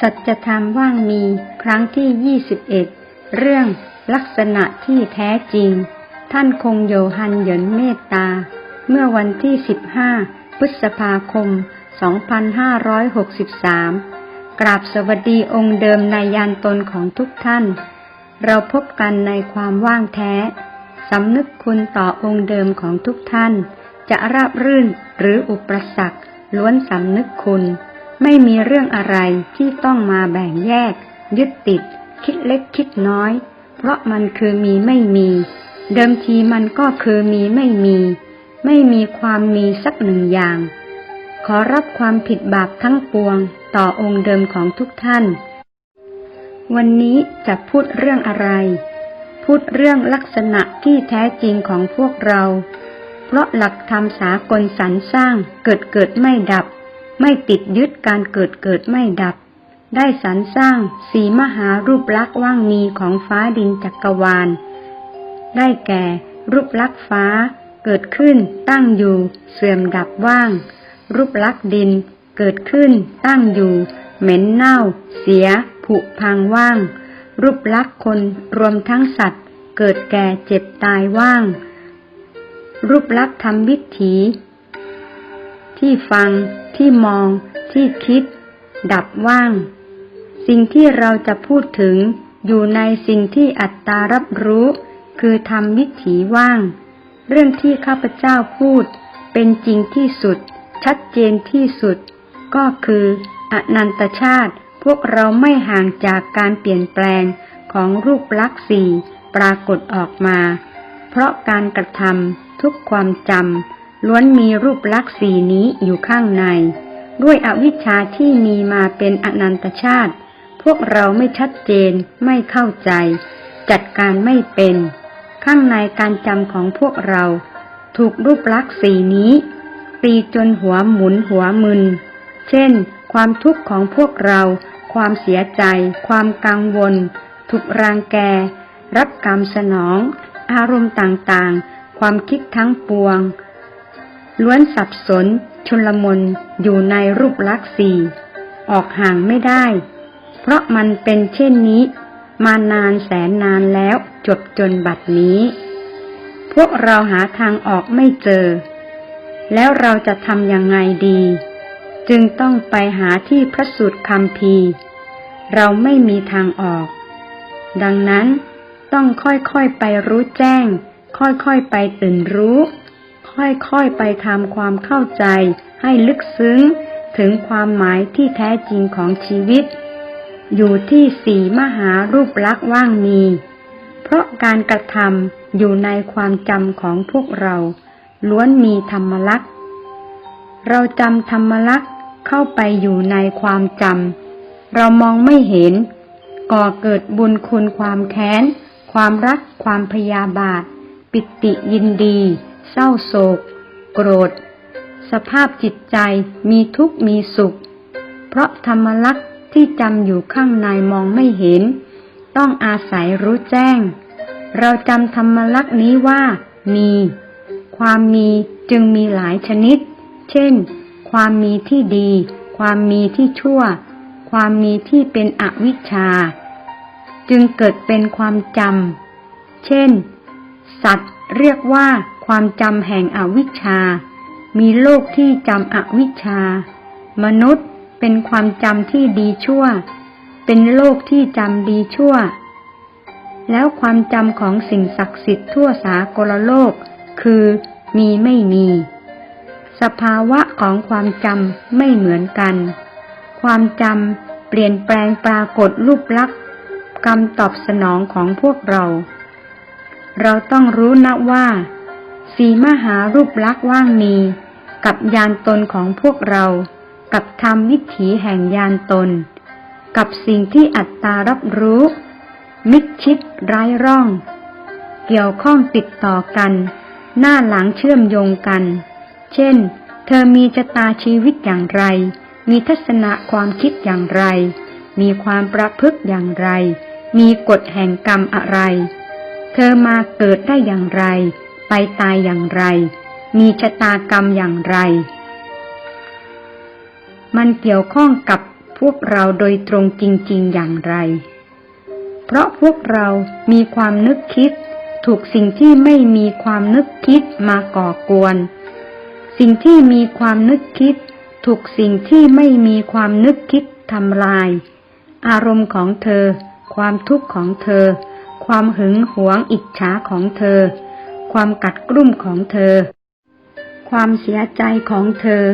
สัจธรรมว่างมีครั้งที่ 21 เรื่องลักษณะที่แท้จริง ท่านคงโยฮันเหยินเมตตา เมื่อวันที่ 15 พฤษภาคม 2563 กราบสวัสดีองค์เดิมในยานตนของทุกท่าน เราพบกันในความว่างแท้ สำนึกคุณต่อองค์เดิมของทุกท่าน จะราบรื่นหรืออุปสรรคล้วนสำนึกคุณ ไม่มีเรื่องอะไรที่ต้องมาแบ่งแยก ยึดติด คิดเล็กคิดน้อย เพราะมันคือมีไม่มี เดิมทีมันก็คือมีไม่มี ไม่มีความมีสักหนึ่งอย่าง ขอรับความผิดบาปทั้งปวง ต่อองค์เดิมของทุกท่าน วันนี้จะพูดเรื่องอะไร พูดเรื่องลักษณะที่แท้จริงของพวกเรา เพราะหลักธรรมสากลสรรสร้างเกิดเกิดไม่ดับ ไม่ติดยึดการเกิดเกิดไม่ดับ ได้สรรสร้างสีมหารูปลักษ์ว่างมีของฟ้าดินจักรวาล ได้แก่รูปลักษ์ฟ้าเกิดขึ้นตั้งอยู่ เสื่อมดับว่าง รูปลักษ์ดินเกิดขึ้นตั้งอยู่ เหม็นเน่า เสีย ผุพังว่าง รูปลักษ์คนรวมทั้งสัตว์ เกิดแก่เจ็บตายว่าง รูปลักษ์ทำวิถี ที่ฟัง ที่มอง ที่คิด ดับว่าง สิ่งที่เราจะพูดถึงอยู่ในสิ่งที่อัตตารับรู้ คือทำวิถีว่าง เรื่องที่ข้าพเจ้าพูด เป็นจริงที่สุด ชัดเจนที่สุด ก็คืออนันตชาติพวกเราไม่ห่างจากการเปลี่ยนแปลงของรูปลักษณ์สี่ปรากฏออกมา เพราะการกระทำทุกความจำ ล้วนมีรูปลักษณ์สีนี้อยู่ข้างใน ด้วยอวิชชาที่มีมาเป็นอนันตชาติ พวกเราไม่ชัดเจนไม่เข้าใจ จัดการไม่เป็น ข้างในการจำของพวกเรา ถูกรูปลักษณ์สีนี้ ตีจนหัวหมุนหัวมึน เช่น ความทุกข์ของพวกเรา ความเสียใจ ความกังวล ถูกรางแก รับกรรมสนอง อารมณ์ต่างๆ ความคิดทั้งปวง ล้วนสับสน ชุลมุนอยู่ในรูปลักษณ์สี่ออกห่างไม่ได้ เพราะมันเป็นเช่นนี้ มานานแสนนานแล้วจบจนบัดนี้ พวกเราหาทางออกไม่เจอ แล้วเราจะทำยังไงดี จึงต้องไปหาที่พระสูตรคำพีเราไม่มีทางออก ดังนั้นต้องค่อยๆไปรู้แจ้ง ค่อยๆไปตื่นรู้ ค่อยๆไปทำความเข้าใจให้ลึกซึ้ง ถึงความหมายที่แท้จริงของชีวิต อยู่ที่สีมหารูปลักษ์ว่างมี เพราะการกระทำอยู่ในความจำของพวกเรา ล้วนมีธรรมลักษณ์เราจำธรรมลักษณ์เข้าไปอยู่ในความจำเรามองไม่เห็น ก่อเกิดบุญคุณความแค้น ความรักความพยาบาท ปิติยินดี เศร้าโศก โกรธ สภาพจิตใจมีทุกข์มีสุข เพราะธรรมลักษณ์ที่จำอยู่ข้างในมองไม่เห็น ต้องอาศัยรู้แจ้ง เราจำธรรมลักษณ์นี้ว่า มี ความมีจึงมีหลายชนิด เช่น ความมีที่ดี ความมีที่ชั่ว ความมีที่เป็นอวิชชา จึงเกิดเป็นความจำ เช่น สัตว์เรียกว่า ความจำแห่งอวิชชา มีโลกที่จำอวิชชา มนุษย์เป็นความจำที่ดีชั่ว เป็นโลกที่จำดีชั่ว แล้วความจำของสิ่งศักดิ์สิทธิ์ทั่วสากลโลก คือมีไม่มี สภาวะของความจำไม่เหมือนกัน ความจำเปลี่ยนแปลงปรากฏรูปลักษณ์กรรมตอบสนองของพวกเรา เราต้องรู้นะว่า สีมหารูปลักษ์ว่างมี กับยานตนของพวกเรา กับธรรมวิถีแห่งยานตน กับสิ่งที่อัตตารับรู้ มิดชิดไร้ร่อง เกี่ยวข้องติดต่อกัน หน้าหลังเชื่อมโยงกัน เช่น เธอมีชะตาชีวิตอย่างไร มีทัศนะความคิดอย่างไร มีความประพฤติอย่างไร มีกฎแห่งกรรมอะไร เธอมาเกิดได้อย่างไร ตายอย่างไร มีชะตากรรมอย่างไร มันเกี่ยวข้องกับพวกเราโดยตรงจริง ๆอย่างไร เพราะพวกเรามีความนึกคิด ถูกสิ่งที่ไม่มีความนึกคิดมาก่อกวน สิ่งที่มีความนึกคิด ถูกสิ่งที่ไม่มีความนึกคิดทำลาย อารมณ์ของเธอ ความทุกข์ของเธอ ความหึงหวงอิจฉาของเธอ ความกัดกรุ่มของเธอ ความเสียใจของเธอ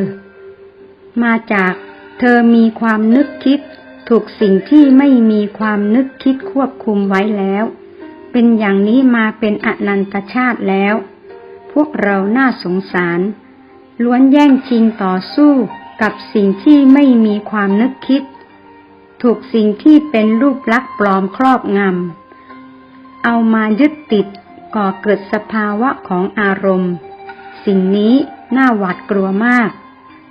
มาจากเธอมีความนึกคิด ถูกสิ่งที่ไม่มีความนึกคิดควบคุมไว้แล้ว เป็นอย่างนี้มาเป็นอนันตชาติแล้ว พวกเราน่าสงสาร ล้วนแย่งชิงต่อสู้กับสิ่งที่ไม่มีความนึกคิด ถูกสิ่งที่เป็นรูปลักษณ์ปลอมครอบงำเอามายึดติด ก่อเกิดสภาวะของอารมณ์ สิ่งนี้น่าหวาดกลัวมาก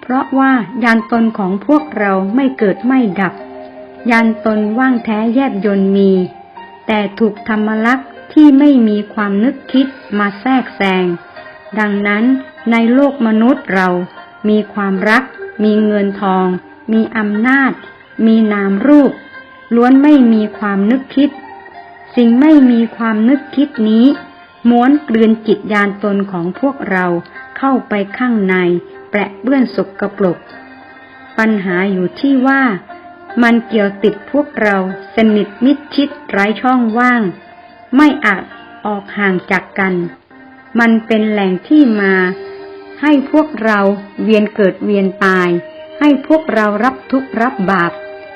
เพราะว่ายานตนของพวกเราไม่เกิดไม่ดับ ยานตนว่างแท้แยบยนต์มี แต่ถูกธรรมลักษณ์ที่ไม่มีความนึกคิดมาแทรกแซง ดังนั้นในโลกมนุษย์เรา มีความรัก มีเงินทอง มีอำนาจ มีนามรูป ล้วนไม่มีความนึกคิด สิ่งไม่มีความนึกคิดนี้ ม้วนกลืนจิตยานตนของพวกเราเข้าไปข้างใน แปะเปื้อนสกปรก ปัญหาอยู่ที่ว่า มันเกี่ยวติดพวกเราสนิทมิดชิดไร้ช่องว่าง ไม่อาจออกห่างจากกัน มันเป็นแหล่งที่มา ให้พวกเราเวียนเกิดเวียนตาย ให้พวกเรารับทุกข์รับบาป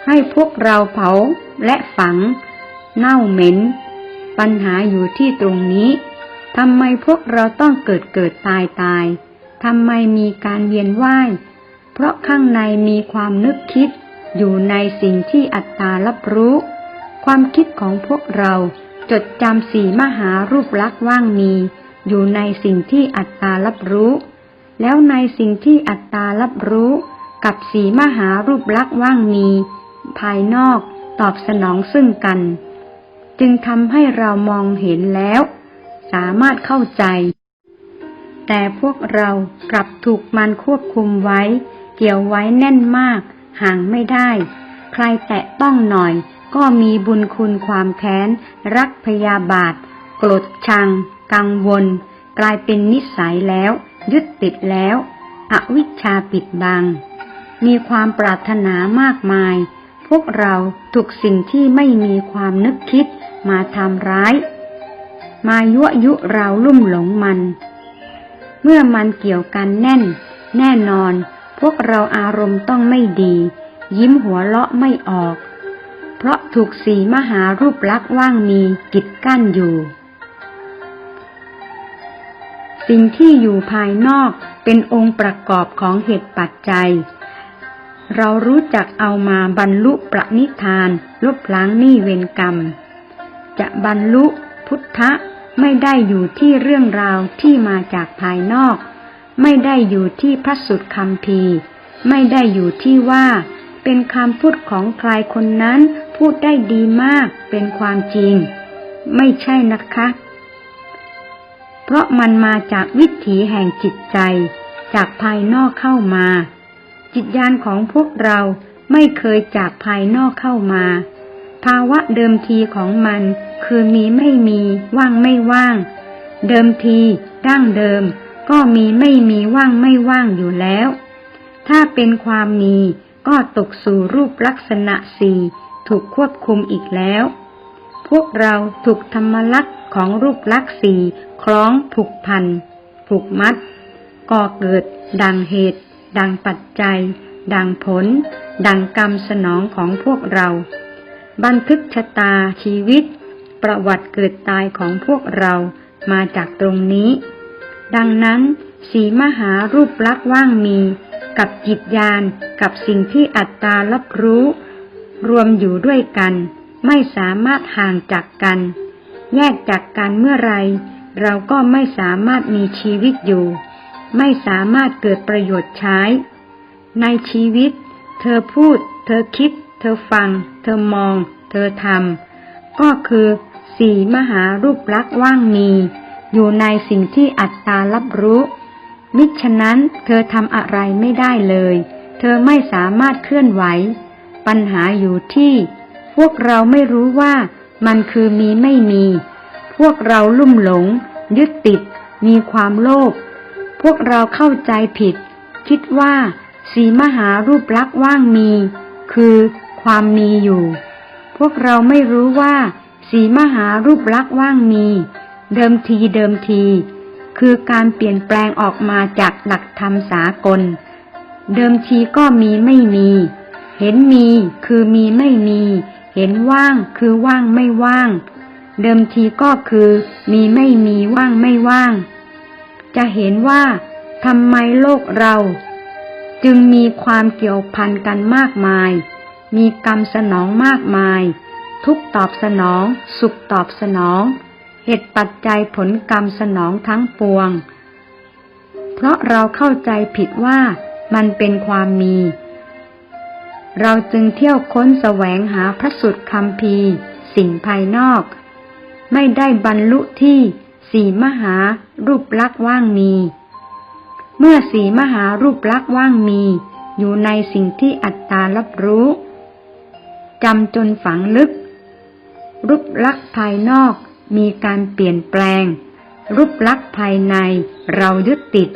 ให้พวกเราเผาและฝัง เน่าเหม็น ปัญหาอยู่ที่ตรงนี้ ทำไมพวกเราต้องเกิดเกิดตายตายทำไมมีการเวียนว่าย เพราะข้างในมีความนึกคิด อยู่ในสิ่งที่อัตตารับรู้ ความคิดของพวกเราจดจำสี่มหารูปลักษ์ว่างมี อยู่ในสิ่งที่อัตตารับรู้ แล้วในสิ่งที่อัตตารับรู้ กับสีมหารูปลักษ์ว่างมี ภายนอกตอบสนองซึ่งกัน จึงทำให้เรามองเห็นแล้ว สามารถเข้าใจ แต่พวกเรากลับถูกมันควบคุมไว้ เกี่ยวไว้แน่นมาก ห่างไม่ได้ ใครแตะต้องหน่อย ก็มีบุญคุณความแค้น รักพยาบาท โกรธชัง กังวล กลายเป็นนิสัยแล้ว ยึดติดแล้ว อวิชชาปิดบัง มีความปรารถนามากมาย พวกเราถูกสิ่งที่ไม่มีความนึกคิดมาทำร้าย มายั่วยุเราลุ่มหลงมัน เมื่อมันเกี่ยวกันแน่น แน่นอน พวกเราอารมณ์ต้องไม่ดี ยิ้มหัวเลาะไม่ออก เพราะถูกสีมหารูปลักษ์ว่างมีกิดกั้นอยู่ สิ่งที่อยู่ภายนอกเป็นองค์ประกอบของเหตุปัจจัย เรารู้จักเอามาบรรลุประนิธานลบล้างหนี้เวรกรรม จะบรรลุพุทธ ไม่ได้อยู่ที่เรื่องราวที่มาจากภายนอก ไม่ได้อยู่ที่พระสุดคำพีไม่ได้อยู่ที่ว่า เป็นคำพูดของใครคนนั้นพูดได้ดีมากเป็นความจริง ไม่ใช่นะคะ เพราะมันมาจากวิถีแห่งจิตใจ จากภายนอกเข้ามา จิตญาณของพวกเราไม่เคยจากภายนอกเข้ามา ภาวะเดิมทีของมัน คือมีไม่มีว่างไม่ว่าง เดิมทีดั้งเดิม ก็มีไม่มีว่างไม่ว่างอยู่แล้ว ถ้าเป็นความมีก็ตกสู่รูปลักษณะสี่ถูกควบคุมอีกแล้ว พวกเราถูกธรรมลักษณ์ของรูปลักษณ์สี่คล้องผูกพัน ผูกมัด ก่อเกิด ดังเหตุ ดังปัจจัย ดังผล ดังกรรมสนองของพวกเรา บันทึกชะตาชีวิต ประวัติเกิดตายของพวกเรามาจากตรงนี้ ดังนั้น สีมหารูปลักษณ์ว่างมี กับจิตญาณกับสิ่งที่อัตตารับรู้ รวมอยู่ด้วยกัน ไม่สามารถห่างจากกัน แยกจากกันเมื่อไรเราก็ไม่สามารถมีชีวิตอยู่ ไม่สามารถเกิดประโยชน์ใช้ ในชีวิต เธอพูด เธอคิด เธอฟัง เธอมอง เธอทำ ก็คือสี่มหารูปลักษ์ว่างมี อยู่ในสิ่งที่อัตตารับรู้ มิฉะนั้นเธอทำอะไรไม่ได้เลย เธอไม่สามารถเคลื่อนไหว ปัญหาอยู่ที่ พวกเราไม่รู้ว่ามันคือมีไม่มี พวกเราลุ่มหลง ยึดติด มีความโลภ พวกเราเข้าใจผิด คิดว่าสีมหารูปลักษ์ว่างมี คือ ความมีอยู่ พวกเราไม่รู้ว่าสีมหารูปลักษ์ว่างมี เดิมทีเดิมที คือการเปลี่ยนแปลงออกมาจากหลักธรรมสากล เดิมทีก็มีไม่มี เห็นมีคือมีไม่มี เห็นว่างคือว่างไม่ว่าง เดิมทีก็คือมีไม่มีว่างไม่ว่าง จะเห็นว่าทำไมโลกเรา จึงมีความเกี่ยวพันกันมากมาย มีกรรมสนองมากมาย ทุกตอบสนอง สุขตอบสนอง เหตุปัจจัยผลกรรมสนองทั้งปวง เพราะเราเข้าใจผิดว่ามันเป็นความมี เราจึงเที่ยวค้นแสวงหาพระสุดคำพีสิ่งภายนอก ไม่ได้บรรลุที่สี่มหารูปลักษณ์ว่างมี เมื่อสีมหารูปลักษณ์ว่างมี อยู่ในสิ่งที่อัตตารับรู้ จำจนฝังลึก รูปลักษณ์ภายนอกมีการเปลี่ยนแปลง รูปลักษณ์ภายในเรายึดติด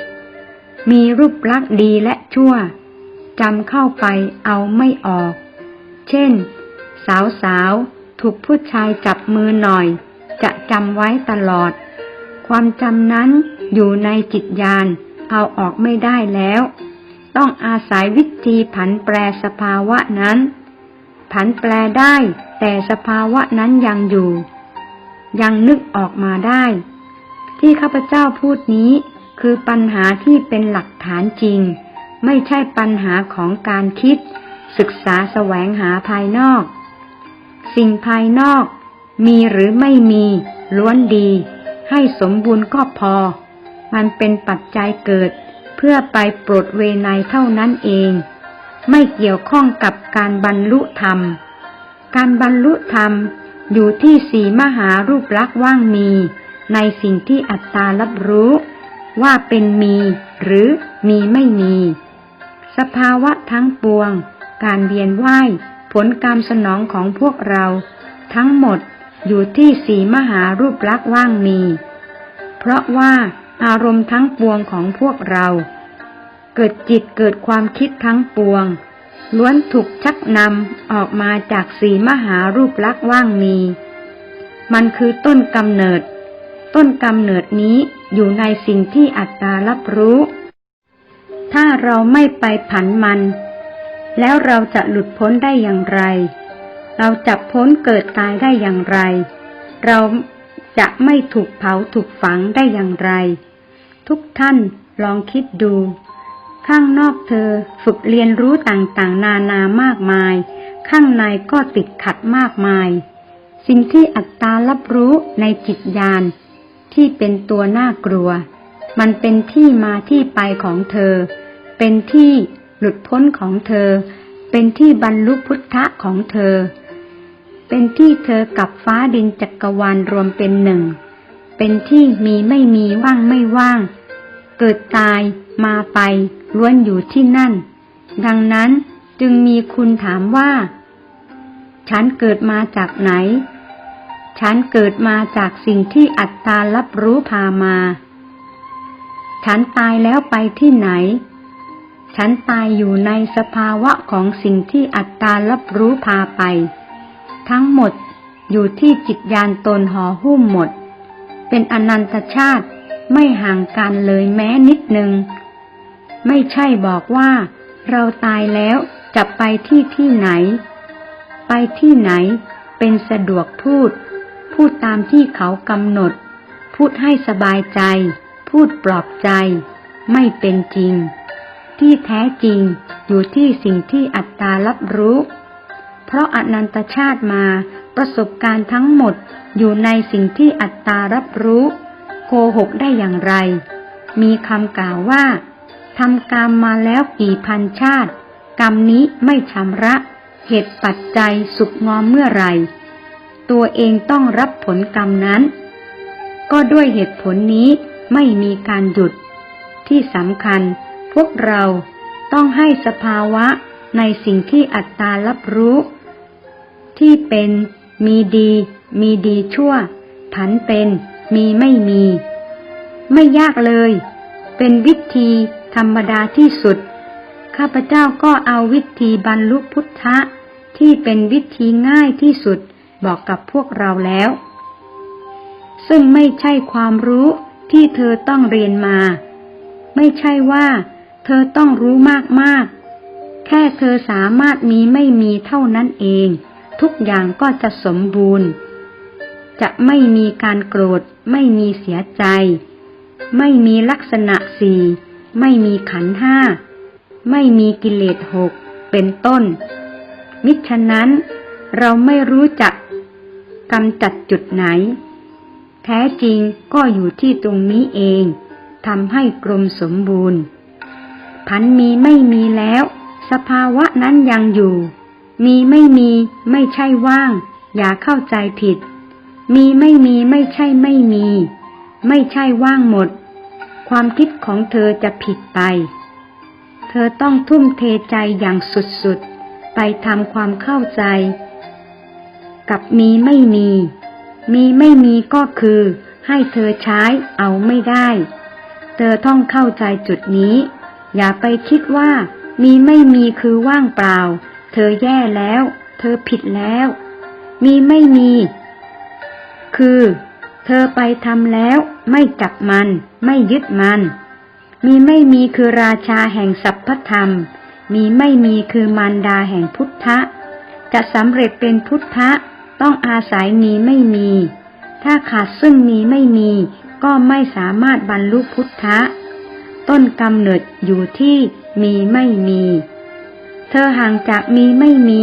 มีรูปลักษณ์ดีและชั่วจำเข้าไปเอาไม่ออก เช่น สาวสาวถูกผู้ชายจับมือหน่อย จะจำไว้ตลอด ความจำนั้นอยู่ในจิตญาณเอาออกไม่ได้แล้ว ต้องอาศัยวิธีผันแปรสภาวะนั้น ผันแปรได้ แต่สภาวะนั้นยังอยู่ ยังนึกออกมาได้ ที่ข้าพเจ้าพูดนี้ คือปัญหาที่เป็นหลักฐานจริง ไม่ใช่ปัญหาของการคิด ศึกษาแสวงหาภายนอก สิ่งภายนอก มีหรือไม่มี ล้วนดี ให้สมบูรณ์ก็พอ มันเป็นปัจจัยเกิด เพื่อไปโปรดเวไนเท่านั้นเอง ไม่เกี่ยวข้องกับการบรรลุธรรม การบรรลุธรรมอยู่ที่สีมหารูปลักษณ์ว่างมี ในสิ่งที่อัตตารับรู้ ว่าเป็นมีหรือมีไม่มี สภาวะทั้งปวง การเวียนว่าย ผลกรรมสนองของพวกเรา ทั้งหมดอยู่ที่สีมหารูปลักษณ์ว่างมี เพราะว่าอารมณ์ทั้งปวงของพวกเรา เกิดจิตเกิดความคิดทั้งปวง ล้วนถูกชักนำออกมาจากสีมหารูปลักษณ์ว่างมี มันคือต้นกำเนิด ต้นกำเนิดนี้อยู่ในสิ่งที่อัตตารับรู้ ถ้าเราไม่ไปผันมัน แล้วเราจะหลุดพ้นได้อย่างไร เราจะพ้นเกิดตายได้อย่างไร เราจะไม่ถูกเผาถูกฝังได้อย่างไร ทุกท่านลองคิดดู ข้างนอกเธอฝึกเรียนรู้ต่างๆ นานามากมาย ข้างในก็ติดขัดมากมาย สิ่งที่อัตตารับรู้ในจิตญาณที่เป็นตัวน่ากลัว มันเป็นที่มาที่ไปของเธอ เป็นที่หลุดพ้นของเธอ เป็นที่บรรลุพุทธะของเธอ เป็นที่เธอกับฟ้าดินจักรวาลรวมเป็นหนึ่ง เป็นที่มีไม่มีว่างไม่ว่าง เกิดตายมาไป ล้วนอยู่ที่นั่น ดังนั้นจึงมีคุณถามว่า ฉันเกิดมาจากไหน ฉันเกิดมาจากสิ่งที่อัตตารับรู้พามา ฉันตายแล้วไปที่ไหน ฉันตายอยู่ในสภาวะของสิ่งที่อัตตารับรู้พาไป ทั้งหมดอยู่ที่จิตญาณตนห่อหุ้มหมด เป็นอนันตชาติไม่ห่างกันเลยแม้นิดหนึ่ง ไม่ใช่บอกว่า เราตายแล้วจะไปที่ที่ไหน ไปที่ไหน เป็นสะดวกพูด พูดตามที่เขากำหนด พูดให้สบายใจ พูดปลอบใจ ไม่เป็นจริง ที่แท้จริงอยู่ที่สิ่งที่อัตตารับรู้ เพราะอนันตชาติมาประสบการณ์ทั้งหมดอยู่ในสิ่งที่อัตตารับรู้ โกหกได้อย่างไร มีคำกล่าวว่า ทำกรรมมาแล้วกี่พันชาติ กรรมนี้ไม่ชำระ เหตุปัจจัยสุกงอมเมื่อไร ตัวเองต้องรับผลกรรมนั้น ก็ด้วยเหตุผลนี้ไม่มีการหยุด ที่สำคัญพวกเราต้องให้สภาวะในสิ่งที่อัตตารับรู้ ที่เป็นมีดี มีดีชั่ว ผันเป็น มีไม่มี ไม่ยากเลย เป็นวิธี ธรรมดาที่สุด ข้าพเจ้าก็เอาวิธีบรรลุพุทธะที่เป็นวิธีง่ายที่สุดบอกกับพวกเราแล้ว ซึ่งไม่ใช่ความรู้ที่เธอต้องเรียนมา ไม่ใช่ว่า เธอต้องรู้มากๆ แค่เธอสามารถมีไม่มีเท่านั้นเอง ทุกอย่างก็จะสมบูรณ์ จะไม่มีการโกรธ ไม่มีเสียใจ ไม่มีลักษณะสี่ ไม่มีขันห้า ไม่มีกิเลสหก เป็นต้น มิฉะนั้น เราไม่รู้จักกำจัดจุดไหน แท้จริงก็อยู่ที่ตรงนี้เองทำให้กลมสมบูรณ์ พันมีไม่มีแล้ว สภาวะนั้นยังอยู่ มีไม่มีไม่ใช่ว่าง อย่าเข้าใจผิด มีไม่มีไม่ใช่ไม่มี ไม่ใช่ว่างหมด ความคิดของเธอจะผิดไป เธอต้องทุ่มเทใจอย่างสุดๆ ไปทำความเข้าใจ กับมีไม่มี มีไม่มีก็คือ ให้เธอใช้เอาไม่ได้ เธอต้องเข้าใจจุดนี้ อย่าไปคิดว่า มีไม่มีคือว่างเปล่า เธอแย่แล้ว เธอผิดแล้ว มีไม่มี คือ เธอไปทำแล้วไม่จับมัน ไม่ยึดมัน มีไม่มีคือราชาแห่งสัพพธรรม มีไม่มีคือมารดาแห่งพุทธะ จะสำเร็จเป็นพุทธะต้องอาศัยมีไม่มี ถ้าขาดซึ่งมีไม่มี ก็ไม่สามารถบรรลุพุทธะ ต้นกำเนิดอยู่ที่มีไม่มี เธอห่างจากมีไม่มี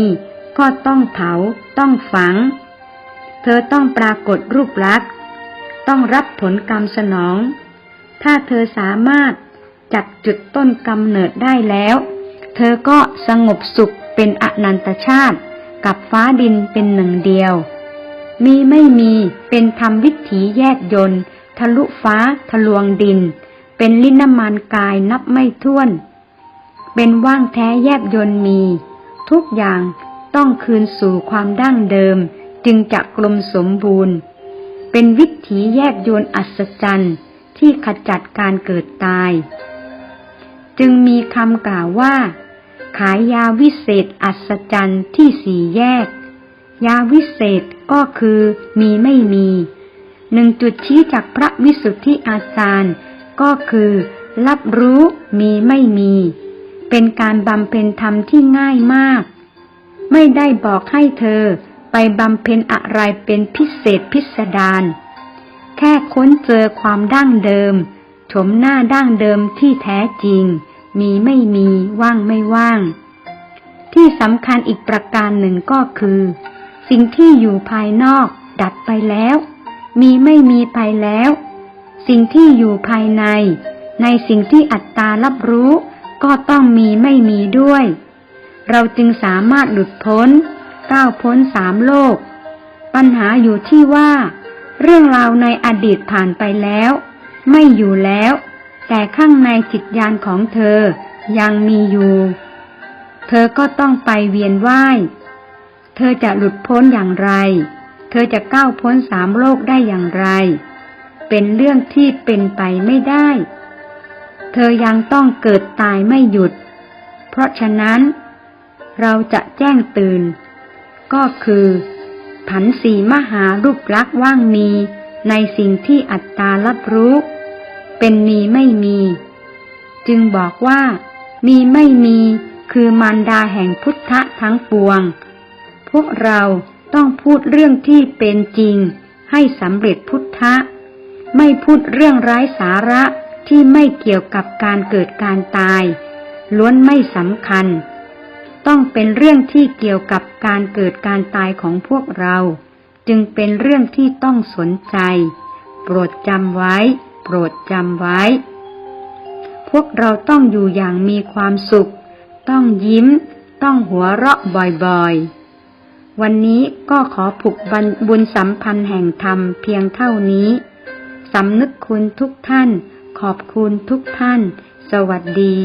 ก็ต้องเผา ต้องฝัง เธอต้องปรากฏรูปลักษณ์ ต้องรับผลกรรมสนอง ถ้าเธอสามารถจับจุดต้นกำเนิดได้แล้ว เธอก็สงบสุขเป็นอนันตชาติ กับฟ้าดินเป็นหนึ่งเดียว มีไม่มีเป็นธรรมวิถีแยกยนทะลุฟ้าทะลวงดิน เป็นลิ้นน้ำมันกายนับไม่ถ้วน เป็นว่างแท้แยบยนต์มี ทุกอย่างต้องคืนสู่ความดั้งเดิม จึงจะกลมสมบูรณ์ เป็นวิถีแยบยนต์อัศจรรย์ ที่ขจัดการเกิดตาย จึงมีคำกล่าวว่า ขายยาวิเศษอัศจรรย์ที่สี่แยก ยาวิเศษก็คือมีไม่มีหนึ่งจุดชี้จากพระวิสุทธิอาจารย์ ก็คือ รับรู้มีไม่มี เป็นการบำเพ็ญธรรมที่ง่ายมาก ไม่ได้บอกให้เธอไปบำเพ็ญอะไรเป็นพิเศษพิสดาร แค่ค้นเจอความดั้งเดิมชมหน้าดั้งเดิมที่แท้จริง มีไม่มีว่างไม่ว่าง ที่สำคัญอีกประการหนึ่งก็คือ สิ่งที่อยู่ภายนอกดับไปแล้ว มีไม่มีไปแล้ว สิ่งที่อยู่ภายใน ในสิ่งที่อัตตารับรู้ก็ต้องมีไม่มีด้วย เราจึงสามารถหลุดพ้น ก้าวพ้นสามโลก ปัญหาอยู่ที่ว่า เรื่องราวในอดีตผ่านไปแล้ว ไม่อยู่แล้ว แต่ข้างในจิตญาณของเธอยังมีอยู่ เธอก็ต้องไปเวียนว่าย เธอจะหลุดพ้นอย่างไร เธอจะก้าวพ้นสามโลกได้อย่างไร เป็นเรื่องที่เป็นไปไม่ได้ เธอยังต้องเกิดตายไม่หยุด เพราะฉะนั้น เราจะแจ้งตื่น ก็คือ ผันสีมหารูปลักษ์ว่างมี ในสิ่งที่อัตตารับรู้ เป็นมีไม่มี จึงบอกว่า มีไม่มีคือมารดาแห่งพุทธะทั้งปวง พวกเราต้องพูดเรื่องที่เป็นจริง ให้สำเร็จพุทธะ ไม่พูดเรื่องไร้สาระที่ไม่เกี่ยวกับการเกิดการตาย ล้วนไม่สำคัญ ต้องเป็นเรื่องที่เกี่ยวกับการเกิดการตายของพวกเรา จึงเป็นเรื่องที่ต้องสนใจ โปรดจำไว้ โปรดจำไว้ พวกเราต้องอยู่อย่างมีความสุข ต้องยิ้ม ต้องหัวเราะบ่อยๆ วันนี้ก็ขอผูกบุญสัมพันธ์แห่งธรรมเพียงเท่านี้สำนึกคุณทุกท่าน ขอบคุณทุกท่าน สวัสดี